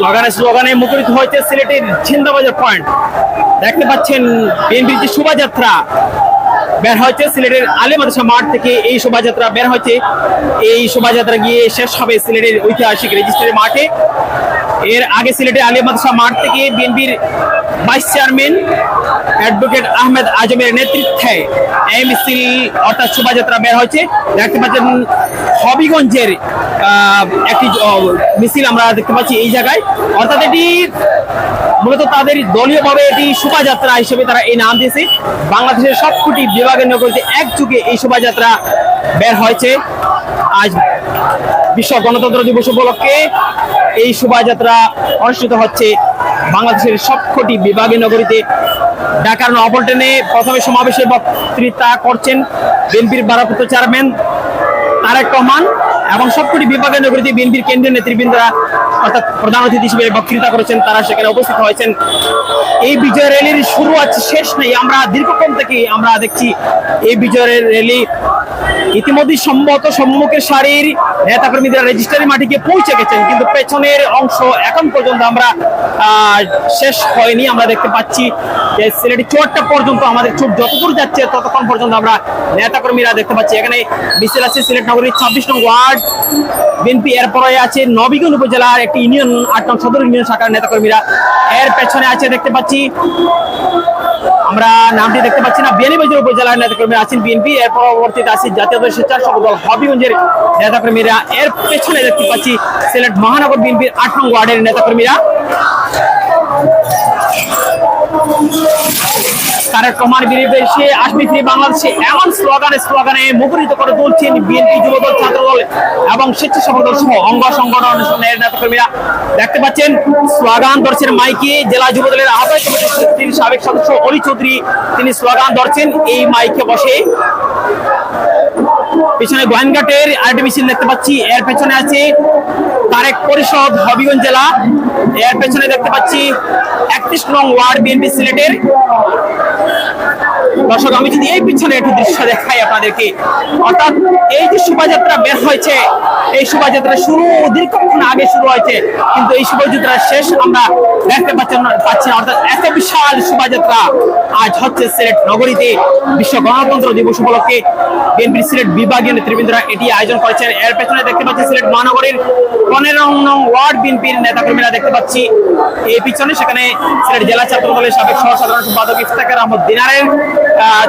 স্লোগানে স্লোগানে মুখরিত হয়েছে সিলেটের ছিন্দাবাজার পয়েন্ট দেখতে পাচ্ছেন বিএনপির যে শোভাযাত্রা, বের হয়েছে সিলেটের আলে মাদেশা মাঠ থেকে এই শোভাযাত্রা বের হয়েছে। এই শোভাযাত্রা গিয়ে শেষ হবে সিলেটের ঐতিহাসিক রেজিস্ট্রি মাঠে। এর আগে সিলেটের আলী মাদ্রাসা মাঠ থেকে বিএনপির ভাইস চেয়ারম্যান অ্যাডভোকেট আহমেদ আজমের নেতৃত্বে এই মিছিল অর্থাৎ শোভাযাত্রা বের হয়েছে। দেখতে পাচ্ছেন হবিগঞ্জের একটি মিছিল আমরা দেখতে পাচ্ছি এই জায়গায়। অর্থাৎ এটি মূলত তাদের দলীয়ভাবে এটি শোভাযাত্রা হিসেবে তারা এই নাম দিয়েছে। বাংলাদেশের সবকটি বিভাগের নগরীতে একযুগে এই শোভাযাত্রা বের হয়েছে। আজ বিশ্ব গণতন্ত্র দিবস উপলক্ষে এই শোভাযাত্রা অনুষ্ঠিত হচ্ছে বাংলাদেশের সবকটি বিভাগীয় নগরীতে। ঢাকার নবপল্টনে প্রথমে সমাবেশে বক্তৃতা করছেন বিএনপির ভারপ্রাপ্ত চেয়ারম্যান তারেক রহমান এবং সবকটি বিভাগের নগরীতে বিএনপির কেন্দ্রীয় নেতৃবৃন্দরা, অর্থাৎ প্রধান অতিথি হিসেবে বক্তৃতা করেছেন, তারা সেখানে উপস্থিত হয়েছেন। এই বিজয় র্যালির শুরু আছে শেষ নেই, আমরা দীর্ঘক্ষণ থেকে আমরা দেখছি এই বিজয় র্যালি ইতিমধ্যে সম্ভবত সম্মুখের সারির নেতাকর্মীরা রেজিস্ট্রারি মাটিকে পৌঁছে গেছেন, কিন্তু পেছনের অংশ এখন পর্যন্ত আমরা শেষ হয়নি। আমরা দেখতে পাচ্ছি যে সিলেটি চুয়াট্টা পর্যন্ত আমাদের চোখ যতদূর যাচ্ছে ততক্ষণ পর্যন্ত আমরা নেতাকর্মীরা দেখতে পাচ্ছি। এখানে মিছিল আছে সিলেট নগরীর ছাব্বিশ নং ওয়ার্ড। বিএনপি এরপরে আছে নবীগঞ্জ উপজেলার একটি ইউনিয়ন, আট নং সদর ইউনিয়ন শাখার নেতাকর্মীরা এর পেছনে আছে দেখতে পাচ্ছি। আমরা নামটি দেখতে পাচ্ছি না। বিয়ানীবাজার উপজেলার নেতাকর্মী আছেন বিএনপি, এর পরবর্তীতে আছে জাতীয় দল স্বেচ্ছাসেবক দল হবিগঞ্জের নেতাকর্মীরা। এর পেছনে দেখতে পাচ্ছি সিলেট মহানগর বিএনপির আট নং ওয়ার্ডের নেতাকর্মীরা। রহমান বিরুদ্ধে আসবি ফ্রি বাংলাদেশে এমন স্লোগানে স্লোগানে মুখরিত করে তুলছেন বিএনপি যুবদল, ছাত্রদল এবং স্বেচ্ছাসেবক দল সহ অঙ্গ সংগঠনের নেতাকর্মীরা দেখতে পাচ্ছেন, স্লোগান ধরছেন মাইকে। জেলা যুবদলের আহ্বায়ক কমিটির সাবেক সদস্য অলি চৌধুরী, তিনি স্লোগান ধরছেন, এই মাইকে বসে। পিছনে গোয়েনঘাটের আরেকটি মিছিল দেখতে পাচ্ছি। এর পেছনে আছে তারেক পরিষদ, হবিগঞ্জ জেলা। এর পেছনে দেখতে পাচ্ছি একত্রিশ নং ওয়ার্ড বিএনপি সিলেটের দর্শক, আমি যদি এই পিছনে একটু দৃশ্য দেখাই আপনাদেরকে, অর্থাৎ এই যে শোভাযাত্রা বের হয়েছে, এই শোভাযাত্রা শুরু, দীর্ঘক্ষণ আগে শুরু হয়েছে, কিন্তু এই শোভাযাত্রা শেষ আমরা দেখতে পাচ্ছি পাচ্ছি না। অর্থাৎ এত বিশাল শোভাযাত্রা আজ হচ্ছে সিলেট নগরীতে, বিশ্ব গণতন্ত্র দিবস উপলক্ষে বিএনপির সিলেট বিভাগীয় নেতৃবৃন্দরা এটি আয়োজন করেছেন। এর পেছনে দেখতে পাচ্ছি সিলেট মহানগরীর পনেরো নং ওয়ার্ড বিএনপির নেতাকর্মীরা দেখতে পাচ্ছি। এই পিছনে সেখানে সিলেট জেলা ছাত্র দলের সাবেক সহ সাধারণ সম্পাদক ইফতাকার আহমদ দিনারের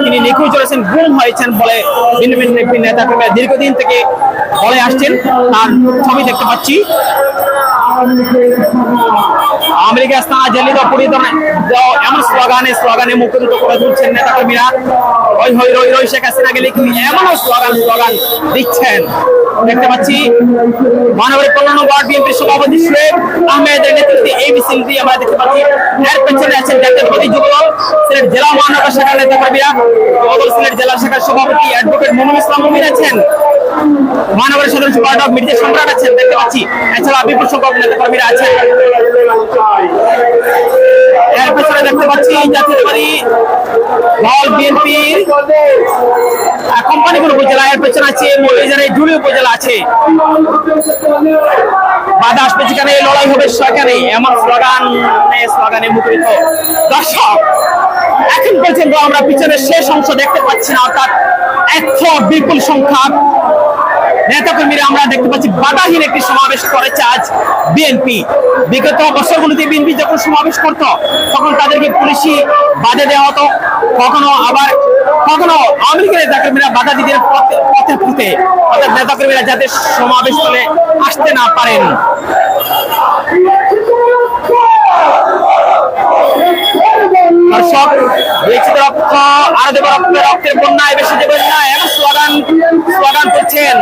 তিনি নিখোঁজ রয়েছেন গুম হয়েছেন বলে ভিন্ন ভিন্ন নেতাকর্মীরা দীর্ঘদিন থেকে বলে আসছেন। তার ছবি দেখতে পাচ্ছি। লীগ স্থান জেলি পুরিত এমন স্লোগানে স্লোগানে মুখরিত করে তুলছেন নেতাকর্মীরা। ওই হই, রই রই, শেখ হাসিনা গেলে কি এমন স্লোগান স্লোগান দিচ্ছেন? দেখতে পাচ্ছি মানবের কল্যাণ ওয়ার্ড বিএনপির সভাপতি শেখ আহমেদের নেতৃত্বে এই মিছিলটি আমরা দেখতে পাচ্ছি, এর পেছনে আছেন জাতীয়বাদী যুবদল সিলেট জেলা মহানগর শাখার নেতাকর্মীরা। যুবদল সিলেট জেলা শাখার সভাপতি অ্যাডভোকেট মনুল ইসলাম মুমিন আছেন মহানগরের সাধারণ সম্পাদক মির্জা সম্রাট আছেন, দেখতে পাচ্ছি। এছাড়া বিপুল সংখ্যক নেতাকর্মীরা আছেন। এর পেছনে দেখতে পাচ্ছি জাতীয়তাবাদী দল বিএনপির কোম্পানিগুলো উপজেলা। এর পেছনে আছে মৌলিজারে জুলি উপজেলা আছে। বাধা আসবে যেখানে লড়াই হবে সেখানে। এমন স্লোগান স্লোগানে মুখরিত দর্শক। এখন পর্যন্ত আমরা পিছনের শেষ অংশ দেখতে পাচ্ছি না, অর্থাৎ একশো বিপুল সংখ্যা নেতাকর্মীরা আমরা দেখতে পাচ্ছি বাধাহীন একটি সমাবেশ করেছে আজ বিএনপি বিগত বছরগুলোতে বিএনপি যখন সমাবেশ করত, তখন তাদেরকে পুলিশি বাধা দেওয়া হতো। কখনো আবার, কখনো লীগের নেতাকর্মীরা বাধা দিতে পথে পথে অর্থাৎ নেতাকর্মীরা যাতে সমাবেশ স্থলে আসতে না পারেন। দর্শক বেশি দেবেন না এমন স্লোগান স্লোগান করছেন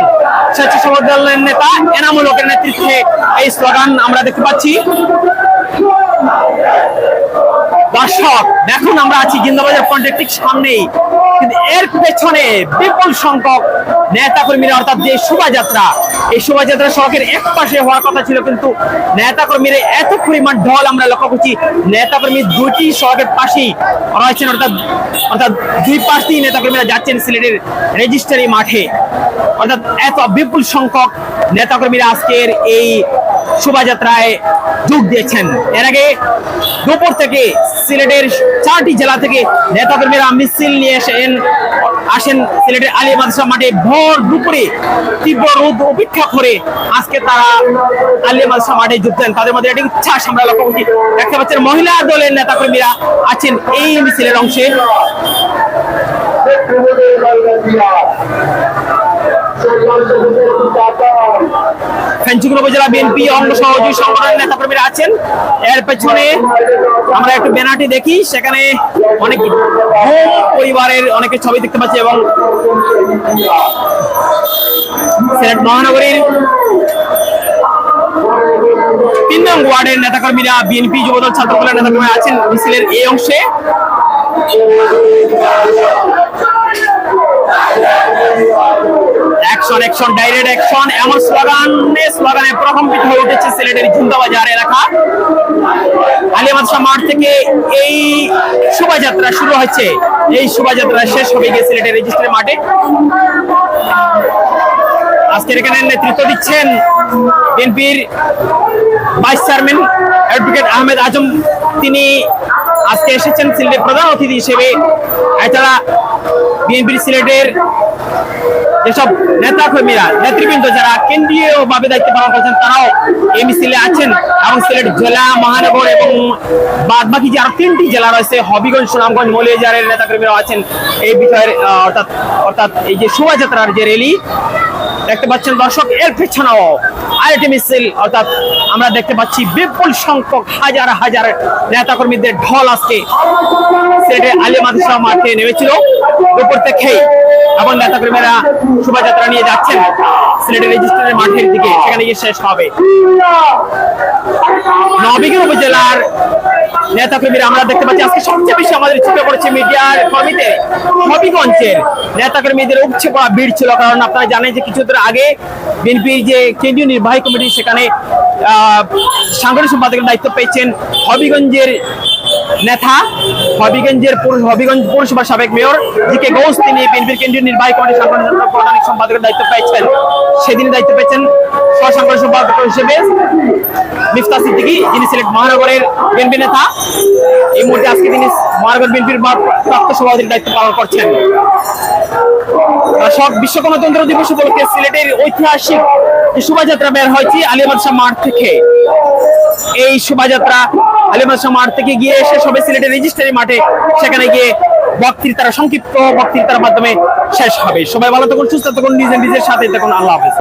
স্বেচ্ছাসেবক নেতা, এনামুল হকের নেতৃত্বে। এই স্লোগান আমরা দেখতে পাচ্ছি। দর্শক দেখুন, আমরা আছি জিন্দাবাজার পয়েন্টের ঠিক সামনেই। কিন্তু এর পেছনে বিপুল সংখ্যক নেতা কর্মীরা অর্থাৎ যে শোভাযাত্রা, এই শোভাযাত্রা সড়কের এক পাশে হওয়ার কথা ছিল, কিন্তু নেতা কর্মীরা এত পরিমাণ ঢল আমরা লক্ষ্য করছি। নেতা কর্মী দুইটি সড়কের পাশেই রয়েছেন, অর্থাৎ অর্থাৎ দুই পাশ দিয়ে নেতা কর্মীরা যাচ্ছেন সিলেটের রেজিস্ট্রারি মাঠে। অর্থাৎ এত বিপুল সংখ্যক নেতা কর্মীরা আজকের এই শোভাযাত্রায় যোগ দিয়েছেন। এর আগে দুপুর থেকে সিলেটের চারটি জেলা থেকে নেতাকর্মীরা মিছিল নিয়ে এসেন আসেন সিলেটের আলী মাদ্রাসা মাঠে। ভোর দুপুরে তীব্র রোদ উপেক্ষা করে আজকে তারা আলী মাদ্রাসা মাঠে যোগ দেন। তাদের মধ্যে একটি উচ্ছ্বাস আমরা লক্ষ্য করছি। দেখতে পাচ্ছেন মহিলা দলের নেতাকর্মীরা আছেন এই মিছিলের অংশে। ফেঞ্চুকুর উপজেলা বিএনপি অঙ্গ সহযোগী সংগঠনের নেতাকর্মীরা আছেন। এর পেছনে আমরা একটু ব্যানারটি দেখি, সেখানে অনেক পরিবারের অনেকের ছবি দেখতে পাচ্ছি এবং সিলেট মহানগরীর তিন নং ওয়ার্ডের নেতাকর্মীরা বিএনপি যুবদল ছাত্রদলের নেতাকর্মীরা আছেন মিছিলের এই অংশে। অ্যাকশন অ্যাকশন ডাইরেক্ট অ্যাকশন এমন স্লোগানে স্লোগানে প্রকম্পিত হয়ে উঠেছে সিলেটের জিন্দাবাজার এলাকা আলিয়াবাদ শাহ মাঠ থেকে এই শোভাযাত্রা শুরু হচ্ছে এই শোভাযাত্রা শেষ হবে গিয়ে সিলেটের রেজিস্ট্রি মাঠে। আজকের এখানে নেতৃত্ব দিচ্ছেন বিএনপির vice chairman advocate Ahmed Azam. তিনি আজকে এসেছেন সিলেটের প্রধান অতিথি হিসেবে এছাড়া বিএনপির সিলেটের যেসব নেতা কর্মীরা নেতৃবৃন্দ যারা কেন্দ্রীয় ভাবে দায়িত্ব পালন করছেন, তারাও এই মিছিলে আছেন এবং সিলেট জেলা, মহানগর এবং বাদ বাকি যে আরও তিনটি জেলা রয়েছে, হবিগঞ্জ, সুনামগঞ্জ, মলিয়াজারের নেতা কর্মীরা আছেন। এই বিষয়ের অর্থাৎ অর্থাৎ এই যে শোভাযাত্রার যে র্যালি দেখতে পাচ্ছেন দর্শক, এর পেছনেও আরেকটি মিছিল, অর্থাৎ আমরা দেখতে পাচ্ছি বিপুল সংখ্যক হাজার হাজার নেতা কর্মীদের ঢল আজকে সিলেটের আলী মাদ্রাসা মাঠে নেমেছিল। দুপুর থেকেই এবং নেতা কর্মীরা শোভাযাত্রা নিয়ে যাচ্ছেন। সিলেটের রেজিস্ট্রারের মাঠের দিকে, সেখানে গিয়ে শেষ হবে। নবীগঞ্জ উপজেলার নেতা কর্মীরা আমরা দেখতে পাচ্ছি আজকে সবচেয়ে বেশি আমাদের ছুটে পড়েছে মিডিয়ার কর্মীতে হবিগঞ্জের নেতা কর্মীদের উপচে পড়া ভিড় ছিল, কারণ আপনারা জানেন যে কিছুদিন আগে বিএনপির যে কেন্দ্রীয় নির্বাহী কমিটি সেখানে সাংগঠনিক সম্পাদকের দায়িত্ব পেয়েছেন হবিগঞ্জের নেতা, হবিগঞ্জের হবিগঞ্জ পৌরসভার সাবেক মেয়র, জি কে ঘোষ, তিনি বিএনপির কেন্দ্রীয় নির্বাহী কমিটির সাংগঠনিক সম্পাদকের দায়িত্ব পেয়েছেন সেদিন দায়িত্ব পেয়েছেন সহসাংগঠনিক সম্পাদক হিসেবে মিফতা সিদ্দিকী, যিনি সিলেট মহানগরের বিএনপি নেতা। এই মুহূর্তে আজকে তিনি মহানগর বিএনপির প্রাপ্ত সভাপতির দায়িত্ব পালন করছেন। সব বিশ্ব গণতন্ত্র দিবস উপলক্ষে সিলেটের ঐতিহাসিক শোভাযাত্রা বের হয়েছে আলিয়াবাদ শাহ মাঠ থেকে। এই শোভাযাত্রা আলিমাসা মাঠ থেকে গিয়ে এসে সবে সিলেটের রেজিস্ট্রারি মাঠে, সেখানে গিয়ে বক্তৃতার সংক্ষিপ্ত বক্তৃতার মাধ্যমে শেষ হবে। সবাই ভালো থাকুন, সুস্থ থাকুন, নিজের নিজের সাথে থাকুন। আল্লাহ হাফেজ।